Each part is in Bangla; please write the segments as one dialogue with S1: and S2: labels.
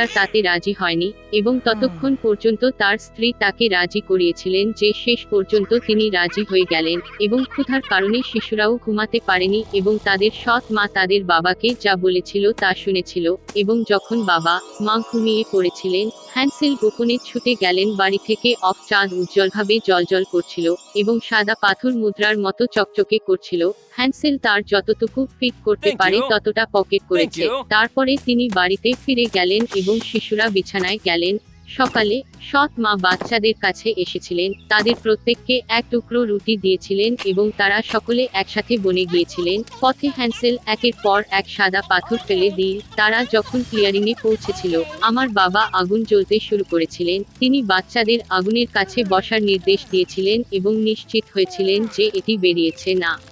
S1: উটকাটার তাতে রাজি হয়নি এবং ততক্ষণ পর্যন্ত তার স্ত্রী তাকে রাজি করিয়েছিলেন যে শেষ পর্যন্ত তিনি রাজি হয়ে গেলেন এবং ক্ষুধার কারণে শিশুরাও ঘুমাতে পারেনি এবং তাদের সৎ মা তাদের বাবাকে যা বলেছিল তা শুনেছিল এবং যখন বাবা মা ঘুমিয়ে পড়েছিলেন হ্যান্সেল গোপনে ছুটে গেলেন বাড়ি থেকে অফ চাঁদ উজ্জ্বলভাবে জলজল করছিল এবং সাদা পাথর মুদ্রার মতো চকচকে করছিল। হ্যান্সেল তার যতটুকু ফিট করতে পারে ততটা পকেট করেছে। তারপরে তিনি বাড়িতে ফিরে গেলেন এবং শিশুরা বিছানায় গেলেন। সকালে সৎ মা বাচ্চাদের কাছে এসেছিলেন, তাদের প্রত্যেককে এক টুকরো রুটি দিয়েছিলেন এবং তারা সকলে একসাথে বনে গিয়েছিলেন। পথে হ্যান্সেল একের পর এক সাদা পাথর ফেলে দিন তারা যখন ক্লিয়ারিং এ পৌঁছেছিল, আমার বাবা আগুন জ্বলতে শুরু করেছিলেন। তিনি বাচ্চাদের আগুনের কাছে বসার নির্দেশ দিয়েছিলেন এবং নিশ্চিত হয়েছিলেন যে এটি বেরিয়েছে না।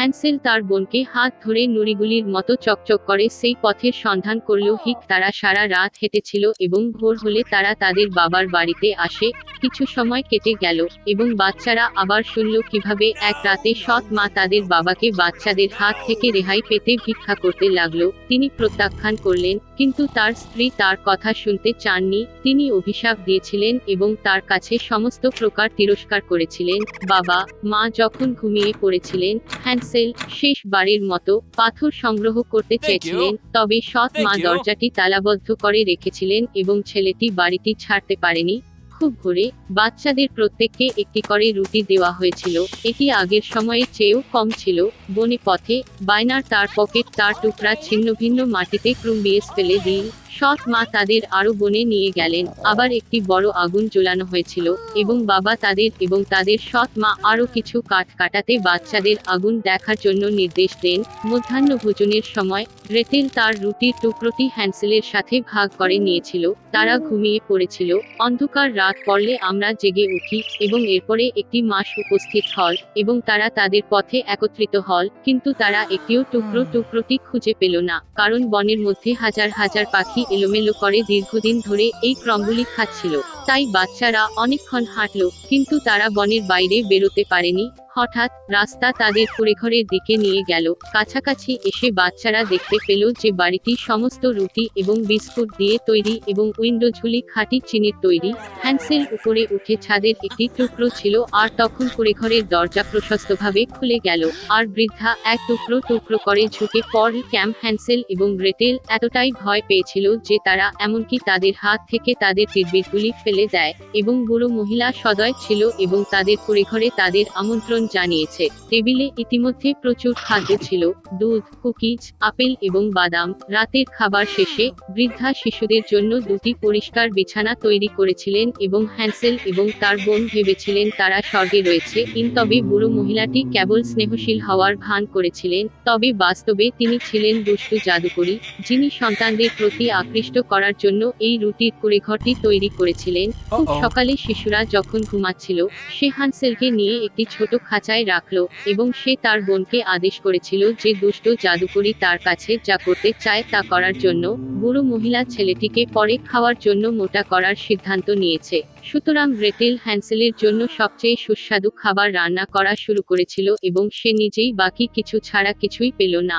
S1: হ্যান্সেল তার বোনকে হাত ধরে নুড়িগুলির মতো চকচক করে সেই পথের সন্ধান করল হিক তারা সারা রাত হেঁটেছিল এবং ভোর হলে তারা তাদের বাবার বাড়িতে আসে, কিছু সময় কেটে গেল এবং বাচ্চারা আবার শুনল কীভাবে এক রাতে সৎ মা তাদের বাবাকে বাচ্চাদের হাত থেকে রেহাই পেতে ভিক্ষা করতে লাগল। তিনি প্রত্যাখ্যান করলেন কিন্তু তার স্ত্রী তার কথা শুনতে চাননি তিনি অভিশাপ দিয়েছিলেন এবং তার কাছে সমস্ত প্রকার তিরস্কার করেছিলেন বাবা মা যখন ঘুমিয়ে পড়েছিলেন হ্যান্সেল শেষবারের মতো পাথর সংগ্রহ করতে চেয়েছিলেন তবে সৎ মা দরজাটি তালাবদ্ধ করে রেখেছিলেন এবং ছেলেটি বাড়িটি ছাড়তে পারেনি খুব ভোরে বাচ্চাদের প্রত্যেককে একটি করে রুটি দেওয়া হয়েছিল। এটি আগের সময়ের চেয়েও কম ছিল। বনে পথে বায়নার তার পকেট তার টুকরা ছিন্ন ভিন্ন মাটিতে ক্রুম্বিয়েস ফেলে দিন সৎ মা তাদের আরও বনে নিয়ে গেলেন। আবার একটি বড় আগুন জ্বলানো হয়েছিল এবং বাবা তাদের এবং তাদের সৎ মা আরও কিছু কাঠ কাটাতে বাচ্চাদের আগুন দেখার জন্য নির্দেশ দেন। মধ্যাহ্ন ভোজনের সময় গ্রেটেল তার রুটির টুকরোটি হ্যান্সেলের সাথে ভাগ করে নিয়েছিল। তারা ঘুমিয়ে পড়েছিল। অন্ধকার রাত পড়লে আমরা জেগে উঠি এবং এরপরে একটি মাস উপস্থিত হল এবং তারা তাদের পথে একত্রিত হল, কিন্তু তারা একটিও টুকরো টুকরোটি খুঁজে পেল না, কারণ বনের মধ্যে হাজার হাজার পাখি এলোমেলো করে দীর্ঘদিন ধরে এই ক্রমগুলি খাচ্ছিল। তাই বাচ্চারা অনেকক্ষণ হাঁটল, কিন্তু তারা বনের বাইরে বেরোতে পারেনি। হঠাৎ রাস্তা তাদের কুড়েঘরের দিকে নিয়ে গেল। কাছাকাছি এসে বাচ্চারা দেখতে পেল যে বাড়িটি সমস্ত রুটি এবং বিস্কুট দিয়ে তৈরি এবং উইন্ডো ঝুলি খাঁটি চিনির তৈরি। হ্যান্সেল উপরে উঠে ছাদের একটি টুকরো ছিল আর তখন কুড়েঘরের দরজা প্রশস্তভাবে খুলে গেল। আর বৃদ্ধা এক টুকরো টুকরো করে ঝুঁকে পর ক্যাম্প হ্যান্সেল এবং গ্রেটেল এতটাই ভয় পেয়েছিল যে তারা এমনকি তাদের হাত থেকে তাদের তীরবিদগুলি ফেলে দেয় এবং বুড়ো মহিলা সদয় ছিল এবং তাদের কুড়েঘরে তাদের আমন্ত্রণ জানিয়েছে। টেবিলে ইতিমধ্যে প্রচুর খাদ্য ছিল দুধ কুকিজ আপেল এবং বাদাম। রাতের খাবার শেষে বৃদ্ধা শিশুদের জন্য দুটি পরিষ্কার বিছানা তৈরি করেছিলেন এবং হ্যান্সেল এবং তার বোন ভেবেছিলেন তারা স্বর্গে রয়েছে। ইন তবে বুড়ো মহিলাটি কেবল স্নেহশীল হওয়ার ভান করেছিলেন তবে বাস্তবে তিনি ছিলেন দুষ্টু জাদুকরী যিনি সন্তানদের প্রতি আকৃষ্ট করার জন্য এই রুটির কুড়েঘরটি তৈরি করেছিলেন। খুব সকালে শিশুরা যখন ঘুমাচ্ছিল সে হানসেলকে নিয়ে একটি ছোট খাঁচায় রাখল এবং সে তার বোনকে আদেশ করেছিল যে দুষ্ট জাদুকরি তার কাছে যা করতে চায় তা করার জন্য বুড়ো মহিলা ছেলেটিকে পরে খাওয়ার জন্য মোটা করার সিদ্ধান্ত নিয়েছে। সুতরাং গ্রেটেল হ্যান্সেলের জন্য সবচেয়ে সুস্বাদু খাবার রান্না করা শুরু করেছিল এবং সে নিজেই বাকি কিছু ছাড়া কিছুই পেল না।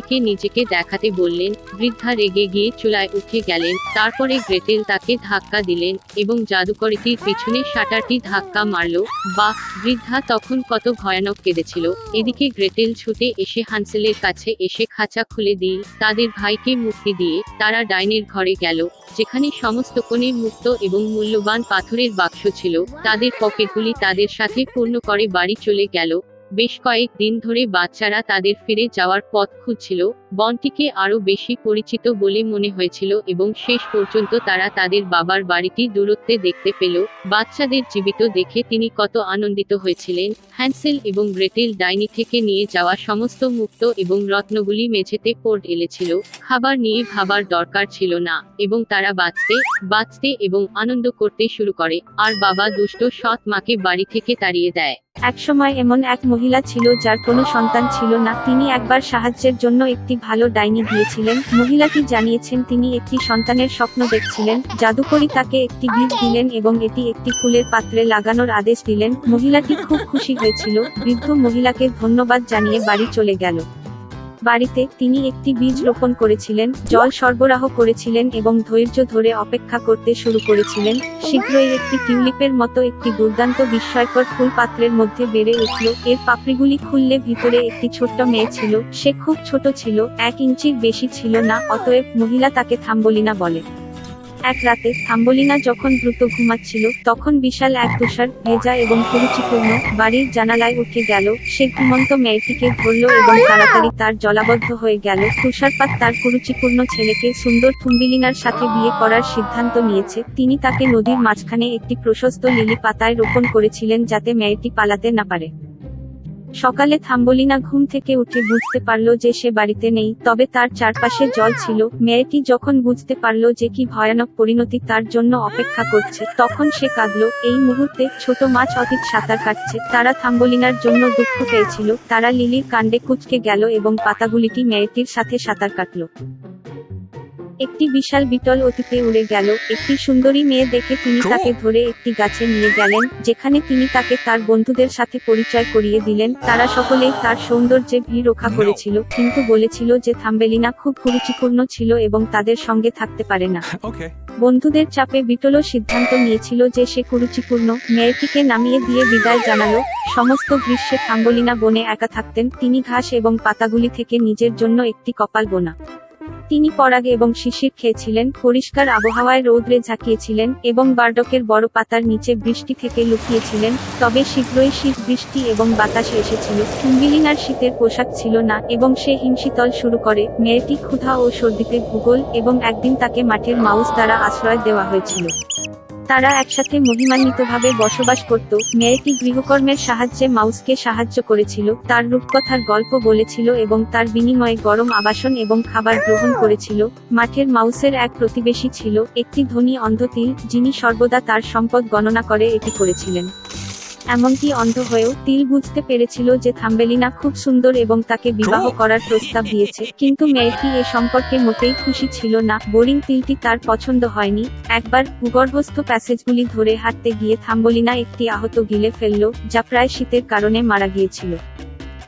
S1: ডাইনিকে নিজেকে দেখাতে বললেন, বৃদ্ধা রেগে গিয়ে চুলায় উঠে গেলেন, তারপরে গ্রেটেল তাকে ধাক্কা দিলেন এবং জাদুকরিটির পিছনে শাটারটি ধাক্কা মারল, বাহ, বৃদ্ধা তখন কত ভয়ানক কেঁদেছিল। এদিকে গ্রেটেল ছুটে এসে হানসেলের কাছে এসে খাঁচা খুলে দিয়ে তাদের ভাইকে মুক্তি দিয়ে তারা ডাইনের ঘরে গেল, যেখানে সমস্ত কোণে মুক্ত এবং মূল্যবান পাথরের বাক্স ছিল, তাদের পকেটগুলি তাদের সাথে পূর্ণ করে বাড়ি চলে গেল বেশ কয়েক দিন ধরে বাচ্চারা তাদের ফিরে যাওয়ার পথ খুঁজছিল, বনটিকে আরও বেশি পরিচিত বলে মনে হয়েছিল এবং শেষ পর্যন্ত তারা তাদের বাবার বাড়িটি দূরত্বে দেখতে পেল। বাচ্চাদের জীবিত দেখে তিনি কত আনন্দিত হয়েছিলেন। হ্যান্সেল এবং গ্রেটেল ডাইনি থেকে নিয়ে যাওয়া সমস্ত মুক্ত এবং রত্নগুলি মেঝেতে পড় এলেছিল। খাবার নিয়ে ভাবার দরকার ছিল না এবং তারা বাঁচতে বাঁচতে এবং আনন্দ করতে শুরু করে। আর বাবা দুষ্ট সৎ মাকে বাড়ি থেকে তাড়িয়ে দেয়।
S2: একসময় এমন এক মহিলা ছিল যার কোনো সন্তান ছিল না। তিনি একবার সাহায্যের জন্য একটি ভালো ডাইনি দিয়েছিলেন। মহিলাটি জানিয়েছেন, তিনি একটি সন্তানের স্বপ্ন দেখছিলেন। জাদুকরি তাকে একটি বীজ দিলেন এবং এটি একটি ফুলের পাত্রে লাগানোর আদেশ দিলেন। মহিলাটি খুব খুশি হয়েছিল। বৃদ্ধ মহিলাকে ধন্যবাদ জানিয়ে বাড়ি চলে গেল। বাড়িতে তিনি একটি বীজ রোপণ করেছিলেন, জল সরবরাহ করেছিলেন এবং ধৈর্য ধরে অপেক্ষা করতে শুরু করেছিলেন। শীঘ্রই একটি টিউলিপের মতো একটি দুর্দান্ত বিস্ময়কর ফুল পাত্রের মধ্যে বেড়ে উঠল। এর পাপড়িগুলি খুললে ভিতরে একটি ছোট্ট মেয়ে ছিল। সে খুব ছোট ছিল, এক ইঞ্চির বেশি ছিল না, অতএব মহিলা তাকে থাম্বলিনা বলে। এক রাতে থাম্বলিনা যখন দ্রুত ঘুমাচ্ছিল, তখন বিশাল এক তুষার, ভেজা এবং কুরুচিপূর্ণ বাড়ির জানালায় উঠে গেল। সে ঘুমন্ত মেয়েটিকে ধরল এবং তাড়াতাড়ি তার জলাবদ্ধ হয়ে গেল। তুষারপাত তার কুরুচিপূর্ণ ছেলেকে সুন্দর থুম্বিলিনার সাথে বিয়ে করার সিদ্ধান্ত নিয়েছে। তিনি তাকে নদীর মাঝখানে একটি প্রশস্ত লিলি পাতায় রোপণ করেছিলেন যাতে মেয়েটি পালাতে না পারে। সকালে থাম্বলিনা ঘুম থেকে উঠে বুঝতে পারল যে সে বাড়িতে নেই, তবে তার চারপাশে জল ছিল। মেয়েটি যখন বুঝতে পারল যে কি ভয়ানক পরিণতি তার জন্য অপেক্ষা করছে, তখন সে কাঁদল, এই মুহূর্তে ছোট মাছ অতীত সাঁতার কাটছে। তারা থাম্বলিনার জন্য দুঃখ পেয়েছিল। তারা লিলির কাণ্ডে কুচকে গেল এবং পাতাগুলিটি মেয়েটির সাথে সাঁতার কাটল। একটি বিশাল বিটল অতীতে উড়ে গেল। একটি সুন্দরী মেয়ে দেখে তিনি তাকে ধরে একটি গাছে নিয়ে গেলেন যেখানে তিনি তাকে তার বন্ধুদের সাথে পরিচয় করিয়ে দিলেন। তারা সকলেই তার সৌন্দর্যে ভিড় রক্ষা করেছিল কিন্তু বলেছিল যে থাম্বেলিনা খুব কুরুচিপূর্ণ ছিল এবং তাদের সঙ্গে থাকতে পারে না। বন্ধুদের চাপে বিটলও সিদ্ধান্ত নিয়েছিল যে সে কুরুচিপূর্ণ। মেয়েটিকে নামিয়ে দিয়ে বিদায় জানালো। সমস্ত গ্রীষ্মে থাম্বলিনা বনে একা থাকতেন। তিনি ঘাস এবং পাতাগুলি থেকে নিজের জন্য একটি কপাল বোনা। তিনি পরাগ এবং শিশির খেয়েছিলেন, পরিষ্কার আবহাওয়ায় রৌদ্রে ঝাঁকিয়েছিলেন এবং বার্ডকের বড় পাতার নিচে বৃষ্টি থেকে লুকিয়েছিলেন, তবে শীঘ্রই শীত, বৃষ্টি এবং বাতাসে এসেছিল। কুম্বিলিনার শীতের পোশাক ছিল না এবং সে হিমশীতল শুরু করে। মেয়েটি ক্ষুধা ও সর্দিতে ভূগোল এবং একদিন তাকে মাটির মাউস দ্বারা আশ্রয় দেওয়া হয়েছিল। তারা একসাথে মহিমান্বিতভাবে বসবাস করত। মেয়েটি গৃহকর্মের সাহায্যে মাউসকে সাহায্য করেছিল, তার রূপকথার গল্প বলেছিল এবং তার বিনিময়ে গরম আবাসন এবং খাবার গ্রহণ করেছিল। মাঠের মাউসের এক প্রতিবেশী ছিল, একটি ধনী অন্ধতিল যিনি সর্বদা তার সম্পদ গণনা করে এটি করেছিলেন। এমনকি অন্ধ হয়েও তিল বুঝতে পেরেছিল যে থাম্বেলিনা খুব সুন্দর এবং তাকে বিবাহ করার প্রস্তাব দিয়েছে। কিন্তু মেয়েটি এ সম্পর্কে মোটেই খুশি ছিল না। বোরিং তিলটি তার পছন্দ হয়নি। একবার ভূগর্ভস্থ প্যাসেজগুলি ধরে হাঁটতে গিয়ে থাম্বলিনা একটি আহত গিলে ফেলল যা প্রায় শীতের কারণে মারা গিয়েছিল।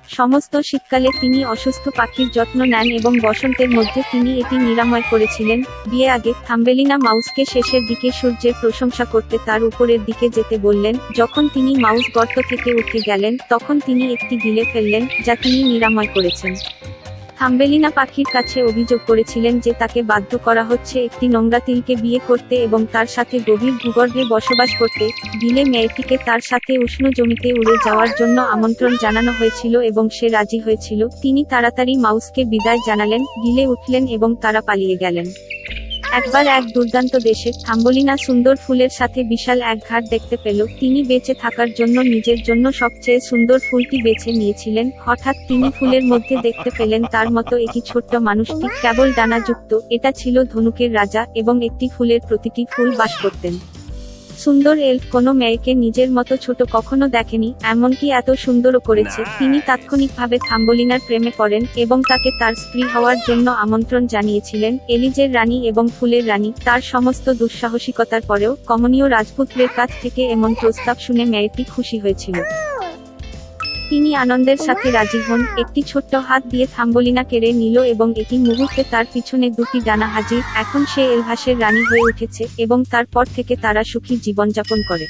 S2: সমস্ত শীতকালে তিনি অসুস্থ পাখির যত্ন নেন এবং বসন্তের মধ্যে তিনি এটি নিরাময় করেছিলেন। বিয়ে আগে থাম্বেলিনা মাউসকে শেষের দিকে সূর্যের প্রশংসা করতে তার উপরের দিকে যেতে বললেন। যখন তিনি মাউস গর্ত থেকে উঠে গেলেন, তখন তিনি একটি গিলে ফেললেন, যা তিনি নিরাময় করেছেন। থাম্বেলিনা পাখির কাছে অভিযোগ করেছিলেন যে তাকে বাধ্য করা হচ্ছে একটি নোংরা তিলকে বিয়ে করতে এবং তার সাথে গভীর ভূগর্ভে বসবাস করতে। দিলে মেয়েটিকে তার সাথে উষ্ণ জমিতে উড়ে যাওয়ার জন্য আমন্ত্রণ জানানো হয়েছিল এবং সে রাজি হয়েছিল। তিনি তাড়াতাড়ি মাউসকে বিদায় জানালেন গিলে উঠলেন এবং তারা পালিয়ে গেলেন। একবার এক দুর্দান্ত দেশে থাম্বলিনা সুন্দর ফুলের সাথে বিশাল এক ঘাট দেখতে পেল। তিনি বেঁচে থাকার জন্য নিজের জন্য সবচেয়ে সুন্দর ফুলটি বেছে নিয়েছিলেন। হঠাৎ তিনি ফুলের মধ্যে দেখতে পেলেন তার মতো একটি ছোট্ট মানুষটি কেবল ডানাযুক্ত এটা ছিল ধনুকের রাজা এবং একটি ফুলের প্রতিটি ফুল বাস করতেন। সুন্দর এলফ কোনো মেয়েকে নিজের মতো ছোট কখনো দেখেনি এমনকি এত সুন্দরও করেছে। তিনি তাৎক্ষণিকভাবে থাম্বলিনার প্রেমে পড়েন এবং তাকে তার স্ত্রী হওয়ার জন্য আমন্ত্রণ জানিয়েছিলেন এলিজের রানী এবং ফুলের রানী। তার সমস্ত দুঃসাহসিকতার পরেও কমনীয় রাজপুত্রের কাছ থেকে এমন প্রস্তাব শুনে মেয়েটি খুশি হয়েছিল। তিনি আনন্দের সাথে রাজি হন। একটি ছোট্ট হাত দিয়ে থাম্বলিনা কেড়ে নিল এবং একটি মুহূর্তে তার পিছনে দুটি ডানা হাজির। এখন সে এলভাসের রানী হয়ে উঠেছে এবং তারপর থেকে তারা সুখী জীবনযাপন করে।